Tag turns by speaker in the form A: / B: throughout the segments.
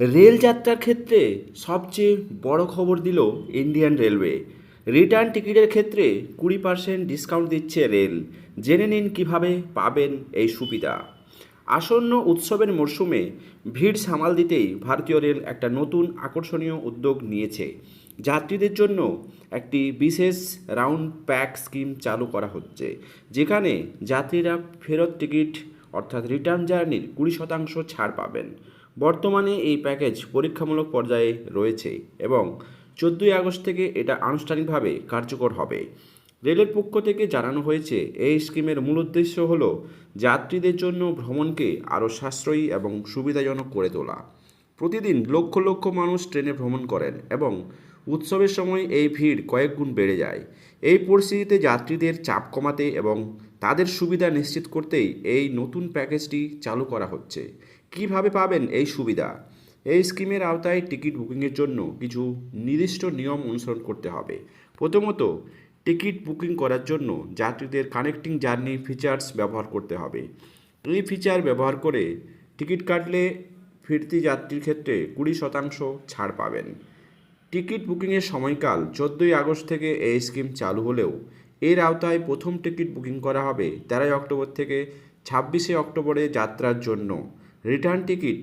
A: Rail যাত্রার ক্ষেত্রে সবচেয়ে বড় খবর দিল ইন্ডিয়ান রেলওয়ে। রিটার্ন টিকিটের ক্ষেত্রে কুড়ি পার্সেন্ট ডিসকাউন্ট দিচ্ছে রেল। জেনে নিন কীভাবে পাবেন এই সুবিধা। আসন্ন উৎসবের মরশুমে ভিড় সামাল দিতেই ভারতীয় রেল একটা নতুন আকর্ষণীয় উদ্যোগ নিয়েছে। যাত্রীদের জন্য একটি বিশেষ রাউন্ড প্যাক স্কিম চালু করা হচ্ছে, যেখানে যাত্রীরা ফেরত টিকিট অর্থাৎ রিটার্ন জার্নির কুড়ি শতাংশ ছাড় পাবেন। বর্তমানে এই প্যাকেজ পরীক্ষামূলক পর্যায়ে রয়েছে এবং চোদ্দোই আগস্ট থেকে এটা আনুষ্ঠানিকভাবে কার্যকর হবে। রেলের পক্ষ থেকে জানানো হয়েছে, এই স্কিমের মূল উদ্দেশ্য হল যাত্রীদের জন্য ভ্রমণকে আরও সাশ্রয়ী এবং সুবিধাজনক করে তোলা। প্রতিদিন লক্ষ লক্ষ মানুষ ট্রেনে ভ্রমণ করেন এবং উৎসবের সময় এই ভিড় কয়েক গুণ বেড়ে যায়। এই পরিস্থিতিতে যাত্রীদের চাপ কমাতে এবং তাদের সুবিধা নিশ্চিত করতেই এই নতুন প্যাকেজটি চালু করা হচ্ছে। কীভাবে পাবেন এই সুবিধা? এই স্কিমের আওতায় টিকিট বুকিংয়ের জন্য কিছু নির্দিষ্ট নিয়ম অনুসরণ করতে হবে। প্রথমত, টিকিট বুকিং করার জন্য যাত্রীদের কানেক্টিং জার্নি ফিচার্স ব্যবহার করতে হবে। এই ফিচার ব্যবহার করে টিকিট কাটলে ফিরতি যাত্রীর ক্ষেত্রে কুড়ি শতাংশ ছাড় পাবেন। টিকিট বুকিংয়ের সময়কাল চোদ্দোই আগস্ট থেকে এই স্কিম চালু হলেও এর আওতায় প্রথম টিকিট বুকিং করা হবে তেরোই অক্টোবর থেকে ছাব্বিশে অক্টোবরে যাত্রার জন্য। রিটার্ন টিকিট,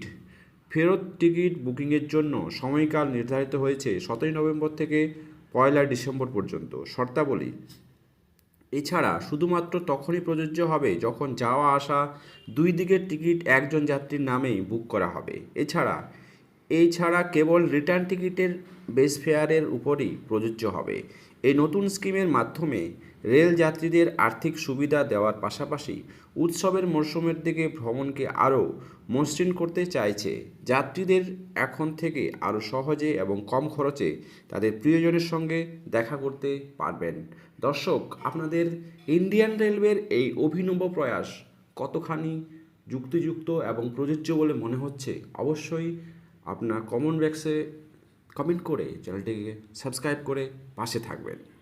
A: ফেরত টিকিট বুকিংয়ের জন্য সময়কাল নির্ধারিত হয়েছে সতেরোই নভেম্বর থেকে পয়লা ডিসেম্বর পর্যন্ত, শর্তাবলী। এছাড়া শুধুমাত্র তখনই প্রযোজ্য হবে যখন যাওয়া আসা দুই দিকের টিকিট একজন যাত্রীর নামেই বুক করা হবে। এছাড়া এছাড়া কেবল রিটার্ন টিকিটের বেস ফেয়ারের উপরই প্রযোজ্য হবে। এই নতুন স্কিমের মাধ্যমে রেল যাত্রীদের আর্থিক সুবিধা দেওয়ার পাশাপাশি উৎসবের মরশুমের দিকে ভ্রমণকে আরও মসৃণ করতে চাইছে। যাত্রীদের এখন থেকে আরও সহজে এবং কম খরচে তাদের প্রিয়জনের সঙ্গে দেখা করতে পারবেন। দর্শক, আপনাদের ইন্ডিয়ান রেলওয়ের এই অভিনব প্রয়াস কতখানি যুক্তিযুক্ত এবং প্রযোজ্য বলে মনে হচ্ছে? অবশ্যই আপনার কমন ব্যাক্সে কমেন্ট করে চ্যানেলটিকে সাবস্ক্রাইব করে পাশে থাকবেন।